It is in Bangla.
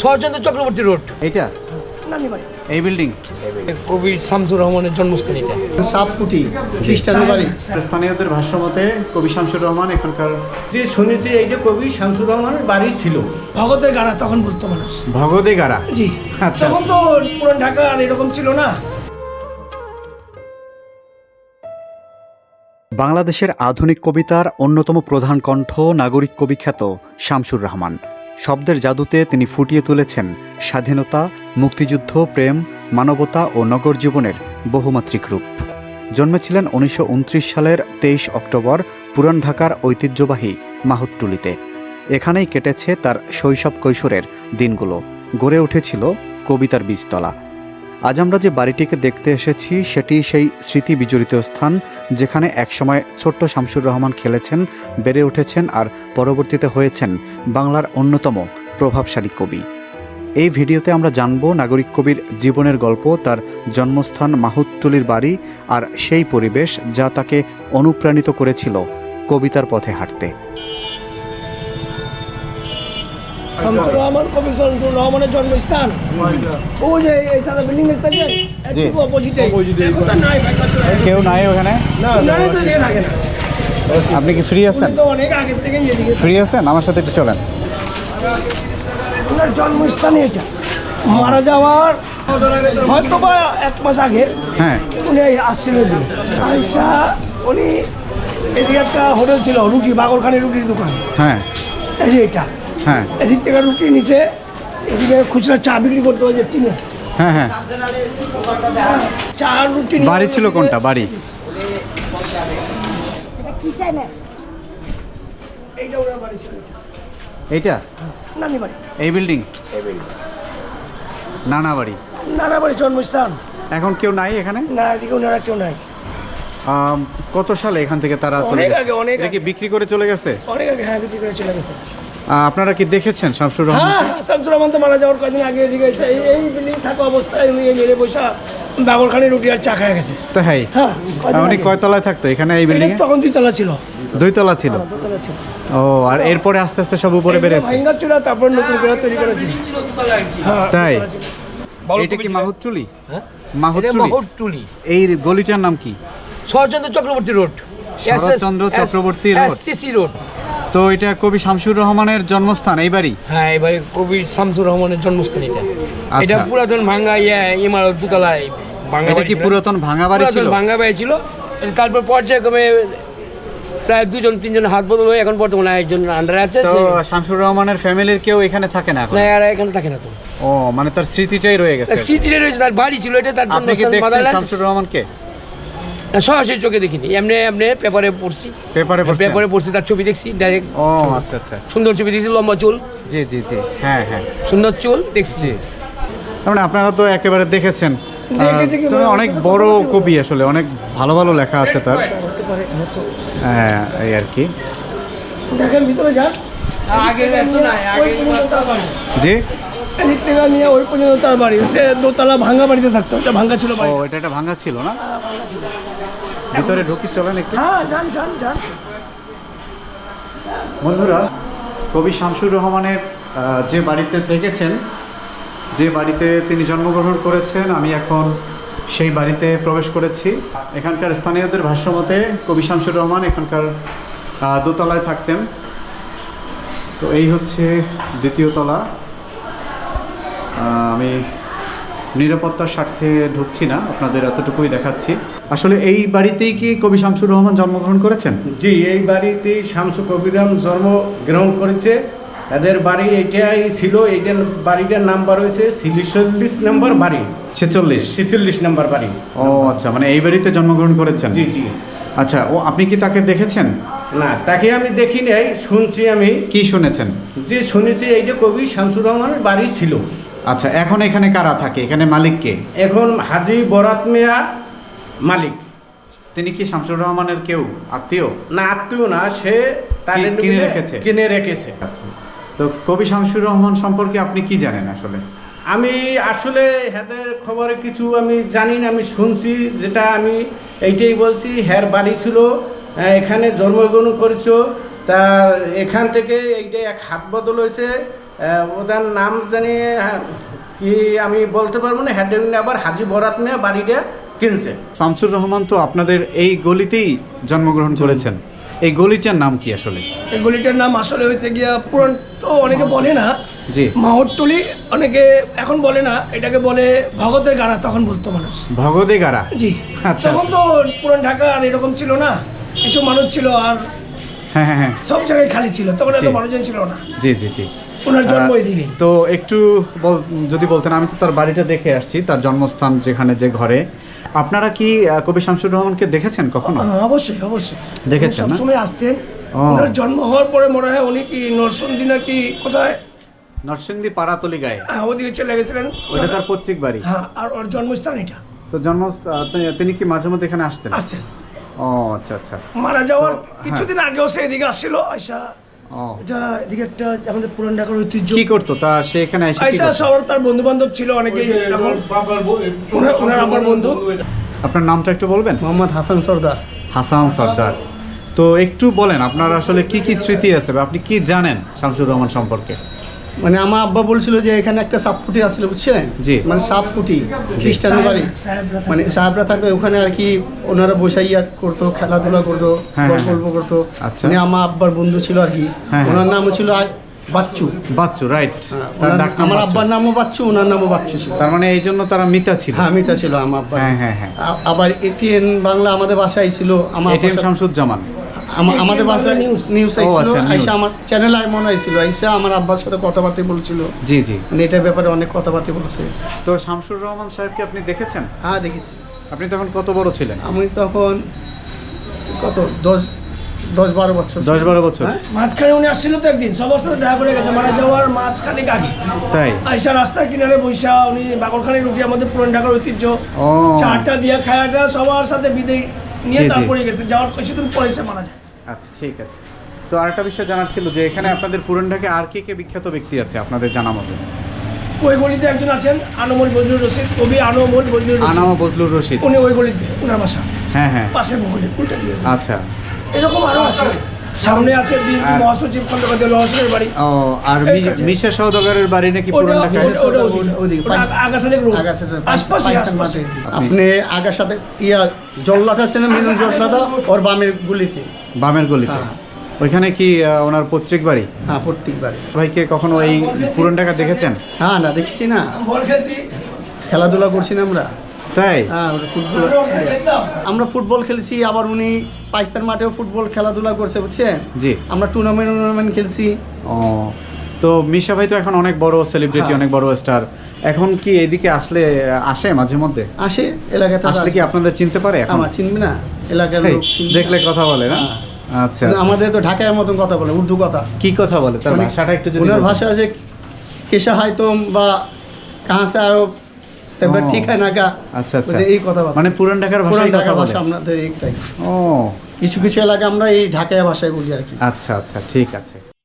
শরৎচন্দ্র চক্রবর্তী রোড। এটা এই বিল্ডিং? কবি শামসুর রহমানের জন্মস্থান এটা। সাপকুটি খ্রিস্টান বাড়ি। স্থানীয়দের ভাষ্য মতে কবি শামসুর রহমান এখানকার যে শুনেছি এইটা কবি শামসুর রহমানের বাড়ি ছিল। ভগতের গাড়া তখন বলতো মানুষ। ভগদে গাড়া? জি। আচ্ছা, তখন তো পুরান ঢাকা আর এরকম ছিল না। বাংলাদেশের আধুনিক কবিতার অন্যতম প্রধান কণ্ঠ নাগরিক কবি খ্যাত শামসুর রহমান। শব্দের জাদুতে তিনি ফুটিয়ে তুলেছেন স্বাধীনতা, মুক্তিযুদ্ধ, প্রেম, মানবতা ও নগর জীবনের বহুমাত্রিক রূপ। জন্মেছিলেন উনিশশো উনত্রিশ সালের তেইশ অক্টোবর, পুরান ঢাকার ঐতিহ্যবাহী মাহুতটুলিতে। এখানেই কেটেছে তার শৈশব কৈশোরের দিনগুলো। গড়ে উঠেছিল কবিতার বীজতলা। আজ আমরা যে বাড়িটিকে দেখতে এসেছি, সেটি সেই স্মৃতি বিজড়িত স্থান, যেখানে একসময় ছোট্ট শামসুর রহমান খেলেছেন, বেড়ে উঠেছেন আর পরবর্তীতে হয়েছেন বাংলার অন্যতম প্রভাবশালী কবি। এই ভিডিওতে আমরা জানব নাগরিক কবির জীবনের গল্প, তার জন্মস্থান মাহুতটুলির বাড়ি আর সেই পরিবেশ যা তাকে অনুপ্রাণিত করেছিল কবিতার পথে হাঁটতে। শামসুর রহমান কবি শামসুর রহমানের জন্মস্থান। ও যে এই সাদা বিল্ডিং দেখতে পাচ্ছেন একটু অপোজিটে। কেউ নাই ওখানে? তো থাকে না। আপনি কি ফ্রি আছেন? তো অনেক আগের থেকে ফ্রি আছেন? আমার সাথে একটু চলেন। ওনার জন্মস্থানে এটা। মারা যাওয়ার হয়তো বা এক মাস আগে হ্যাঁ। উনি আসছিলেন। আইসা উনি এদিকে একটা হোটেল ছিল রুটি বাগরখানি রুটির দোকান। হ্যাঁ। এই যে এটা। হ্যাঁ। এদিক থেকে রুটি নিচে এদিকে খুচরা চা বিক্রি করতে হয় যে টিনে। হ্যাঁ হ্যাঁ। চা রুটি বাড়ি ছিল কোনটা? বাড়ি? এইটা ওনার বাড়ি ছিল। এইটা? নানি বাড়ি। এই বিল্ডিং নানা বাড়ি। নানা বাড়ি জন্মস্থান। এখন কেউ নাই এখানে? না এদিকে ওনারা কেউ নাই। কত সালে এখান থেকে তারা চলে অনেক গেছে? আগে, অনেক বিক্রি করে চলে গেছে? অনেক আগে হ্যাঁ বিক্রি করে চলে গেছে। আপনারা কি দেখেছেন শামসুর রহমান? হ্যাঁ হ্যাঁ, শামসুর রহমান তো মারা যাওয়ার কয়েকদিন আগে এদিকে এসে এই- এই বিল্ডিং থাকা অবস্থায় উনি এই মেরে বৈশা বাগরখানি রুটি আর চা খায় গেছে। তাই হ্যাঁ কয়দিন উনি। কয়তলায় থাকতো? এখানে এই বিল্ডিং তখন দুইতলা ছিল। দুই তলা ছিল? ও আর এরপরে আস্তে আস্তে সব উপরে বেড়েছে ভাঙ্গা ছিল তারপর নতুন করে তৈরি করেছি হ্যাঁ তাই? এটা কি মাহুতচুলি হ্যাঁ? এটা মাহুতচুলি এই গলিটার নাম কি? Sharatchandra Chakraborty road. Sharatchandra Chakraborty road. CC road তো এটা কবি শামসুর রহমানের জন্মস্থান এই বাড়ি? হ্যাঁ এবারে কবি শামসুর রহমানের জন্মস্থান এটা। আচ্ছা। এটা পুরাতন ভাঙ্গা ইয়ে ইমারত দুতলায় ভাঙ্গা এটা কি পুরাতন ভাঙা বাড়ি ছিল? ভাঙ্গা বাড়ি ছিল। তারপর পর্যায়ক্রমে প্রায় দুজন তিনজন হাত বদল হয়ে এখন বর্তমানে একজন আন্ডারে আছে। তো শামসুর রহমানের ফ্যামিলির কেউ এখানে থাকে না এখন? না আর এখানে থাকে না তো। ও মানে তার স্মৃতিটাই রয়ে গেছে। স্মৃতিটাই রয়েছে তার বাড়ি ছিল এটা তার কি মাদারল্যান্ড শামসুর রহমানকে? না, সরাসরি চোখে দেখিনি। এমনি এমনি পেপারে পড়ছি। পেপারে? পেপারে পড়ছি তার ছবি দেখছি ডাইরেক্ট ও আচ্ছা আচ্ছা। সুন্দর ছবি দেখছি লম্বা চুল। জি জি জি। হ্যাঁ হ্যাঁ। সুন্দর চুল দেখছি। মানে আপনারা তো একেবারে দেখেছেন? অনেক বড় কবি আসলে অনেক ভালো ভালো লেখা আছে তার। হ্যাঁ এই আর কি। দেখেন ভিতরে যান আগে জি? এদিক থেকে নিয়ে ওই পর্যন্ত তার বাড়ি। সে দোতলা ভাঙ্গা বাড়িতে থাকতো ওটা ভাঙ্গা ছিল ও বাড়ি এটা একটা ভাঙা ছিল না? ভিতরে ঢুকি চলেন একটু। হ্যাঁ যান যান যান। বন্ধুরা কবি শামসুর রহমানের আহ, যে বাড়িতে থেকেছেন যে বাড়িতে তিনি জন্মগ্রহণ করেছেন আমি এখন সেই বাড়িতে প্রবেশ করেছি। এখানকার স্থানীয়দের ভাষ্যমতে কবি শামসুর রহমান এখানকার আহ, দোতলায় থাকতেন। তো এই হচ্ছে দ্বিতীয় তলা। আমি নিরাপত্তার স্বার্থে ঢুকছি না আপনাদের এতটুকুই দেখাচ্ছি। আসলে এই বাড়িতেই কি কবি শামসুর রহমান জন্মগ্রহণ করেছেন? জি এই বাড়িতে শামসু কবিরাম জন্মগ্রহণ করেছে। এদের বাড়ি এইটাই ছিল এইটার বাড়িটার নাম্বার হয়েছে ছিচল্লিশ নম্বর বাড়ি। ছেচল্লিশ? ছিচল্লিশ নম্বর বাড়ি। ও আচ্ছা মানে এই বাড়িতে জন্মগ্রহণ করেছেন? জি জি। আচ্ছা ও আপনি কি তাকে দেখেছেন? না তাকে আমি দেখি নাই শুনছি আমি। কি শুনেছেন? যে শুনেছি এইটা কবি শামসুর রহমানের বাড়ি ছিল। আচ্ছা এখন এখানে কারা থাকে? এখানে মালিক কে? এখন হাজি বরাত মিয়া মালিক। তিনি কি শামসুর রহমানের কেউ? আত্মীয়? না আত্মীয় না সে তাদের কিনে রেখেছে? কিনে রেখেছে। তো কবি শামসুর রহমান সম্পর্কে আপনি কি জানেন আসলে? আমি আসলে হেদের খবরে কিছু আমি জানি না আমি শুনছি যেটা আমি এইটাই বলছি হ্যার বাড়ি ছিল এখানে জন্মগ্রহণ করেছ তার এখান থেকে এইটা এক হাত বদল হয়েছে। ওদের নাম জানি হ্যাঁ, কি আমি বলতে পারব না হেডেন আবার হাজি বরাত মেয়ে বাড়িটা কিনছে। শামসুর রহমান তো আপনাদের এই গলিতেই জন্মগ্রহণ করেছেন। এই গলিটার নাম কি আসলে? এই গলিটার নাম আসলে হয়েছে গিয়া পুরান তো অনেকে বলে না জি। মাহট্টলি অনেকে এখন বলে না এটাকে বলে ভগতের গাড়া তখন বলতো মানুষ। ভগদে গাড়া? জি। আচ্ছা, তখন তো পুরান ঢাকা আর এরকম ছিল না কিছু মানুষ ছিল আর হ্যাঁ হ্যাঁ হ্যাঁ। সব জায়গায় খালি ছিল তখন এত মানুষজন ছিল না। জি জি জি। ওনার জন্ম এদিকেই তো একটু যদি বলতেন আমি তো তার বাড়িটা দেখে আসছি তার জন্মস্থান যেখানে যে ঘরে। আপনারা কি কবি শামসুর রহমানকে দেখেছেন কখনো? অবশ্যই অবশ্যই। দেখেছেন? সবসময় আসতেন। ওনার জন্ম হওয়ার পরে মনে হয় উনি কি নরসিংদী নাকি কোথায়? নরসিংদী পাড়াতলি গায়ে। হ্যাঁ, ওদিকে চলে গেছিলেন। ওইটা তার পৈতৃক বাড়ি। হ্যাঁ আর ওর জন্মস্থান এটা। তো জন্ম তিনি কি মাঝে মধ্যে এখানে আসতেন? আসতেন। ও আচ্ছা আচ্ছা। মারা যাওয়ার হ্যাঁ। কিছুদিন আগেও সে এদিকে আসছিল আয়সা এদিকে একটা আমাদের পুরান ঢাকার ঐতিহ্য। কি করতো? তা সে এখানে আয়সা? তার বন্ধু বান্ধব ছিল অনেকেই ওনার- আব্বার বন্ধু আপনার নামটা একটু বলবেন? মোহাম্মদ হাসান সর্দার। হাসান সর্দার। তো একটু বলেন আপনার আসলে কি কি স্মৃতি আছে বা আপনি কি জানেন শামসুর রহমান সম্পর্কে? মানে আমার আব্বা বলছিল যে এখানে একটা সাপকুটি আসছিল বুঝছেন জি। মানে সাপকুটি খ্রিস্টান বাড়ি মানে সাহেবরা থাকতো ওখানে আর কি ওনারা বসাইয়া করতো খেলাধুলা করতো হ্যাঁ, গল্প হ্যাঁ, করতো। আচ্ছা। মানে আমার আব্বার বন্ধু ছিল আর কি। হ্যাঁ, হ্যাঁ। ওনার নাম ছিল বাচ্চু। বাচ্চু রাইট হ্যাঁ, আমার আব্বার নামও বাচ্চু ওনার নামও বাচ্চু ছিল। তার মানে এই জন্য তারা মিতা ছিল। হ্যাঁ মিতা ছিল আমার আব্বার। হ্যাঁ হ্যাঁ হ্যাঁ। আবার এটিএন বাংলা আমাদের বাসায় ছিল আমার এটিএম শামসুজ্জামান। আমাদের বাসায় নিউজ আইছিল আচ্ছা, আইসা আমার চ্যানেল আই মনে হয়েছিল আইসা আমার আব্বার সাথে কথাবার্তা বলছিল। জি জি। মানে এটার ব্যাপারে অনেক কথাবার্তা বলছে। তো শামসুর রহমান সাহেবকে আপনি দেখেছেন? হ্যাঁ দেখেছি। আপনি তখন কত বড় ছিলেন? আমি তখন কত দশ দশ বারো বছর দশ বারো বছর। হ্যাঁ? মাঝখানে উনি আসছিল তো একদিন সবার সাথে দেখা করে গেছে মারা যাওয়ার মাঝখানেক আগে। তাই? আইসা রাস্তার কিনারে বৈশা উনি বাগরখানি রুটি আমাদের পুরান ঢাকার ঐতিহ্য। ও। চারটা দিয়া খায়াটা সবার সাথে বিদায় নিয়ে। তারপরে গেছে যাওয়ার কিছুদিন পরে সে মারা যায়। আচ্ছা ঠিক আছে। তো আরেকটা বিষয় জানার ছিল যে এখানে আপনাদের পুরান ঢাকায় আর কে কে বিখ্যাত ব্যক্তি আছে আপনাদের জানা মতো? ওই গলিতে একজন আছেন আনমোল বজলুর রশিদ কবি আনমোল বজলুর রশিদ। আনামা বজলুর রশিদ। উনি ওই গলিতে ওনার বাসা। হ্যাঁ হ্যাঁ। পাশের বগলে উল্টা দিয়ে। আচ্ছা। এরকম আরও আছে। সামনে আছে বিএনপি আর- মহাসচিব খন্দকার লহসনের বাড়ি। ও আর। মিশা সওদাগরের বাড়ি নাকি পুরান ঢাকায় থেকে রোড। আগাছাটা আশপাশে আশপাশে। আপনি আগার ইয়া জল্লাটা আছে না মিলন জল্লাটা? ওর বামের গুলিতে। বামের গলিতে। হ্যাঁ। ওইখানে কি ওনার পৈতৃক বাড়ি? হ্যাঁ ভাই ভাইকে কখনো এই পুরন টাকা দেখেছেন? হ্যাঁ না দেখছি না। খেলাধুলা করছি না আমরা। তাই? হ্যাঁ ফুটবল। আমরা ফুটবল খেলছি আবার উনি পাকিস্তান মাঠেও ফুটবল খেলাধুলা করছে বুঝছেন? জি। আমরা টুর্নামেন্ট টুর্নামেন্ট খেলছি। ও তো মিশা ভাই তো এখন অনেক বড় সেলিব্রিটি হ্যাঁ। অনেক বড় স্টার এখন কি এদিকে আসলে আসে মাঝে মধ্যে? আসে এলাকাতে আসলে কি আপনাদের চিনতে পারে এখন? আমার চিনবি না এলাকার লোক দেখলে কথা বলে না? হ্যাঁ। আচ্ছা আচ্ছা। আমাদের তো ঢাকায় মতন কথা বলে উর্দু কথা। কি কথা বলে? তার ভাষাটা একটু যদি ওনার ভাষা আছে কেসা হয় তুম বা কাহা সে আয়ো এবার ঠিক হয় না কা? আচ্ছা আচ্ছা। এই কথা মানে পুরান ঢাকার পুরান ভাষায় কথা ঢাকা বলে। ভাষা আমাদের এইটাই। ও। কিছু কিছু এলাকা আমরা এই ঢাকায় ভাষায় বলি আর কি। আচ্ছা আচ্ছা ঠিক আছে।